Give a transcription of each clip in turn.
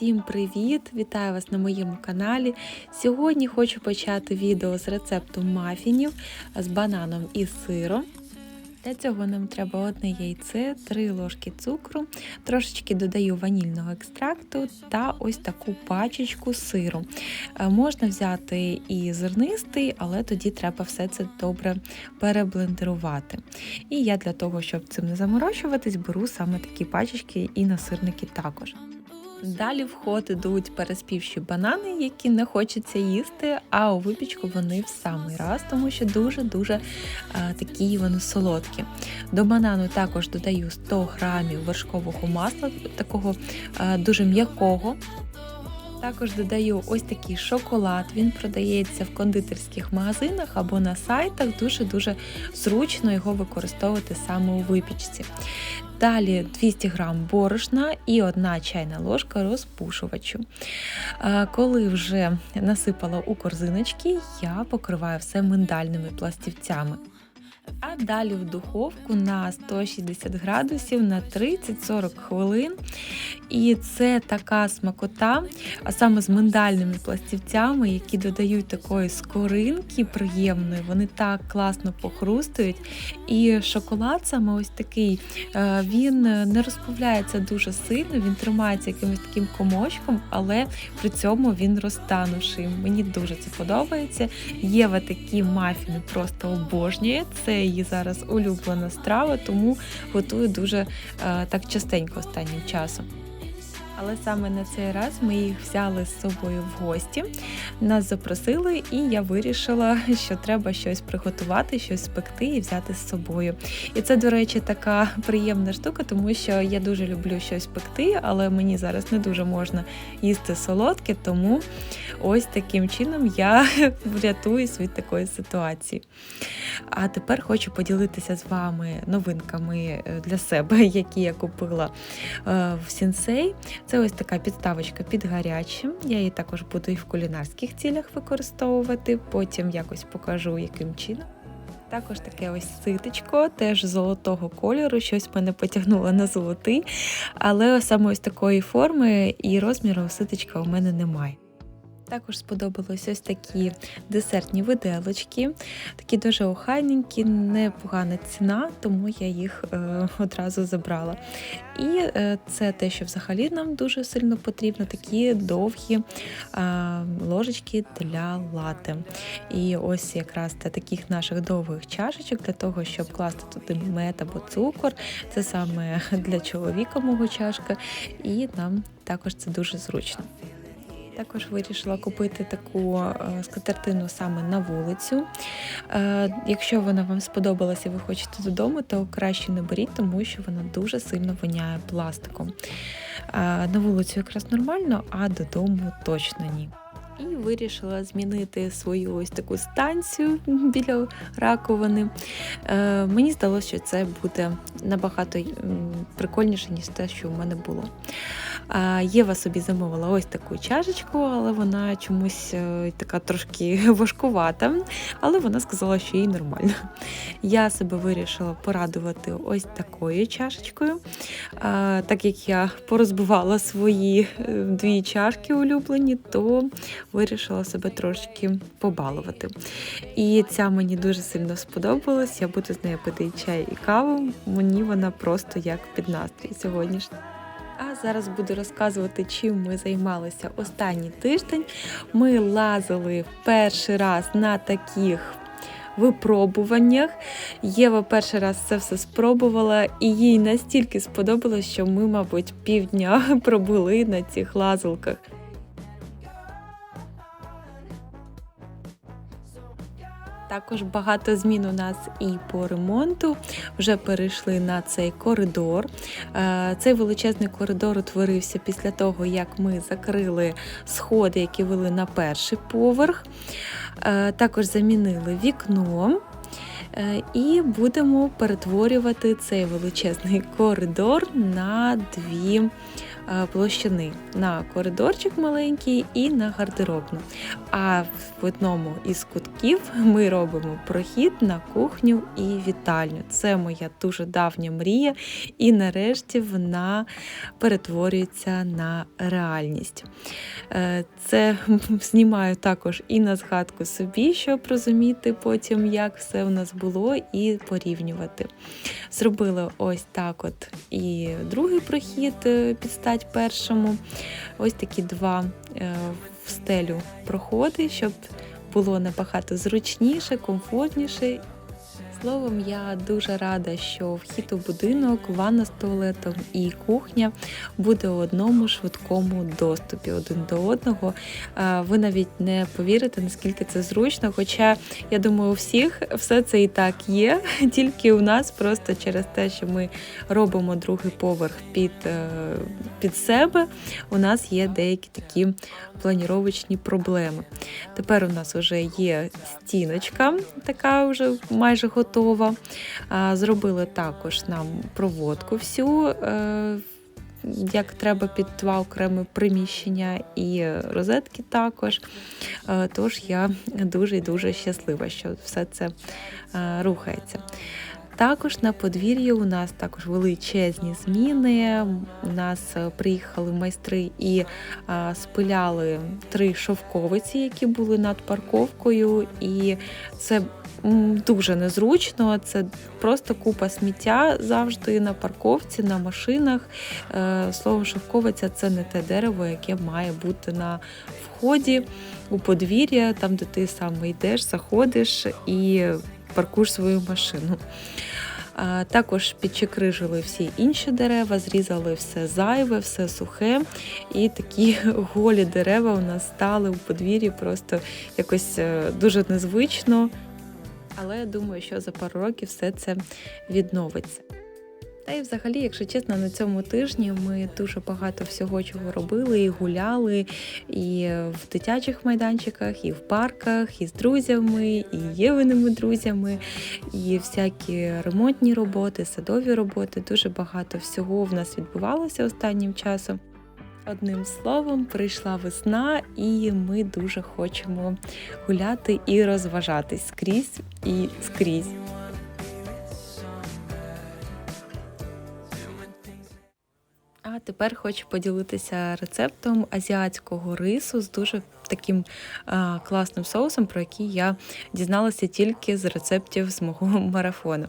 Всім привіт! Вітаю вас на моєму каналі. Сьогодні хочу почати відео з рецепту мафінів з бананом і сиром. Для цього нам треба одне яйце, 3 ложки цукру, трошечки додаю ванільного екстракту та ось таку пачечку сиру. Е, Можна взяти і зернистий, але тоді треба все це добре переблендерувати. І я для того, щоб цим не заморочуватись, беру саме такі пачечки і на сирники також. Далі в ход ідуть переспівші банани, які не хочеться їсти, а у випічку вони в самий раз, тому що дуже-дуже такі вони солодкі. До банану також додаю 100 грамів вершкового масла, такого е, дуже м'якого. Також додаю ось такий шоколад. Він продається в кондитерських магазинах або на сайтах. Дуже-дуже зручно його використовувати саме у випічці. Далі 200 г борошна і 1 чайна ложка розпушувачу. Е, Коли вже насипала у корзиночки, я покриваю все миндальними пластівцями. А далі в духовку на 160 градусів на 30-40 хвилин. І це така смакота, а саме з миндальними пластівцями, які додають такої скоринки приємної, вони так класно похрустують. І шоколад саме ось такий, е, він не розплавляється дуже сильно, він тримається якимось таким комочком, але при цьому він розтанувший. Мені дуже це подобається. Єва такі мафіни просто обожнює. Це її зараз улюблена страва, тому готую дуже е, так частенько останнім часом. Але саме на цей раз ми їх взяли з собою в гості. Нас запросили, і я вирішила, що треба щось приготувати, щось спекти і взяти з собою. І це, до речі, така приємна штука, тому що я дуже люблю щось пекти, але мені зараз не дуже можна їсти солодке, тому ось таким чином я врятуюсь від такої ситуації. А тепер хочу поділитися з вами новинками для себе, які я купила е, в Сінсей. Це ось така підставочка під гарячим. Я її також буду і в кулінарських цілях використовувати, потім якось покажу, яким чином. Також таке ось ситочко, теж золотого кольору, щось мене потягнуло на золотий, але саме ось такої форми і розміру ситочка у мене немає. Також сподобалось ось такі десертні виделочки, такі дуже охайненькі, непогана ціна, тому я їх е, одразу забрала. І е, це те, що взагалі нам дуже сильно потрібно, такі довгі е, ложечки для лати. І ось якраз для таких наших довгих чашечок, для того, щоб класти туди мед або цукор. Це саме для чоловіка мого чашка, і нам також це дуже зручно. Також вирішила купити таку е, скатертину саме на вулицю. Е, Якщо вона вам сподобалася і ви хочете додому, то краще не беріть, тому що вона дуже сильно воняє пластиком. Е, На вулицю якраз нормально, а додому точно ні. І вирішила змінити свою ось таку станцію біля раковини. Е, Мені здалося, що це буде набагато прикольніше, ніж те, що в мене було. Єва собі замовила ось таку чашечку, але вона чомусь е, така трошки важкувата. Але вона сказала, що їй нормально. Я себе вирішила порадувати ось такою чашечкою. Так як я порозбивала свої е, дві чашки улюблені, то вирішила себе трошки побалувати. І ця мені дуже сильно сподобалась. Я буду з нею пити чай і каву. Мені вона просто як під настрій сьогоднішній. А зараз буду розказувати, чим ми займалися останній тиждень. Ми лазили перший раз на таких випробуваннях. Єва перший раз це все спробувала, і їй настільки сподобалось, що ми, мабуть, півдня пробули на цих лазилках. Також багато змін у нас і по ремонту. Вже перейшли на цей коридор. Е, Цей величезний коридор утворився після того, як ми закрили сходи, які вели на перший поверх. Е, Також замінили вікно. Е, і будемо перетворювати цей величезний коридор на дві Е, площини на коридорчик маленький і на гардеробну. А в одному із кутків ми робимо прохід на кухню і вітальню. Це моя дуже давня мрія, і нарешті вона перетворюється на реальність. Е, це знімаю також і на згадку собі, щоб розуміти потім, як все у нас було, і порівнювати. Зробила ось так: от і другий прохід е, підстави. 51-му. Ось такі два е, в стелю проходи, щоб було набагато зручніше, комфортніше Словом, я дуже рада, що вхід у будинок, ванна з туалетом і кухня буде у одному швидкому доступі один до одного. Ви навіть не повірите, наскільки це зручно. Хоча, я думаю, у всіх все це і так є, тільки у нас просто через те, що ми робимо другий поверх під, е, під себе, у нас є деякі такі планіровочні проблеми. Тепер у нас вже є стіночка, така вже майже готова готова. Зробили також нам проводку всю. Е, як треба під два окремі приміщення і розетки також. Е, тож я дуже і дуже щаслива, що все це е, рухається. Також на подвір'ї у нас також величезні зміни. У нас приїхали майстри і спиляли три шовковиці, які були над парковкою. І це дуже незручно. Це просто купа сміття завжди на парковці, на машинах. Е, слово шовковиця це не те дерево, яке має бути на вході у подвір'я, там де ти саме йдеш, заходиш і паркуєш свою машину. Також підчекрижили всі інші дерева, зрізали все зайве, все сухе. І такі голі дерева у нас стали у подвір'ї просто якось е, дуже незвично але я думаю, що за пару років все це відновиться. Та й взагалі, якщо чесно, на цьому тижні ми дуже багато всього чого робили, і гуляли, і в дитячих майданчиках, і в парках, і з друзями, і євиними друзями, і всякі ремонтні роботи, садові роботи. Дуже багато всього в нас відбувалося останнім часом. Одним словом, прийшла весна, і ми дуже хочемо гуляти і розважатись скрізь і скрізь. А тепер хочу поділитися рецептом азіатського рису з дуже таким класним соусом, про який я дізналася тільки з рецептів з мого марафону.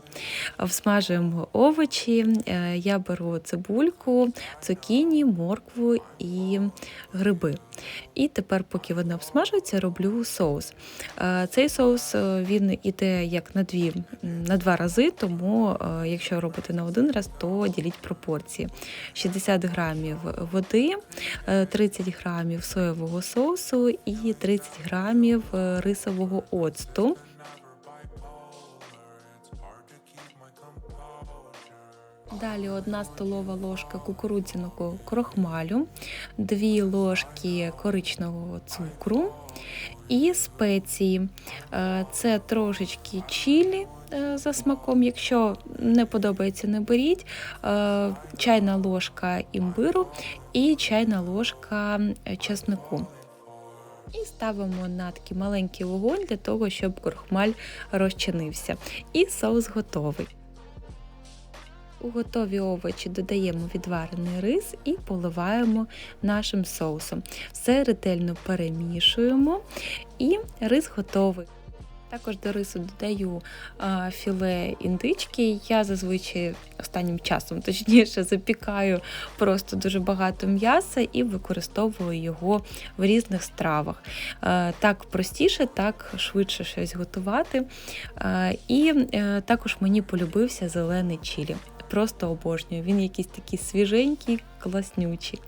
Всмажуємо овочі, е, я беру цибульку, цукіні, моркву і гриби. І тепер, поки вони обсмажуються, роблю соус. Е, цей соус е, він іде як на дві, на два рази, тому якщо робити на один раз, то діліть пропорції. 60 грамів води, 30 грамів соєвого соусу і 30 грамів е, рисового оцту. Далі одна столова ложка кукурудзяного крохмалю, дві ложки коричневого цукру і спеції. Е, це трошечки чилі е, за смаком. Якщо не подобається, не беріть, чайна ложка імбиру і чайна ложка чеснику. І ставимо на такий маленький вогонь для того, щоб крохмаль розчинився. І соус готовий. У готові овочі додаємо відварений рис і поливаємо нашим соусом. Все ретельно перемішуємо, і рис готовий. Також до рису додаю філе індички. Я зазвичай останнім часом точніше запікаю просто дуже багато м'яса і використовую його в різних стравах. Так простіше, так швидше щось готувати. І е, також мені полюбився зелений чилі. Просто обожнюю. Він якийсь такий свіженький, класнючий.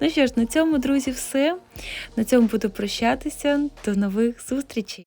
Ну що ж, на цьому, друзі, все. На цьому буду прощатися. До нових зустрічей!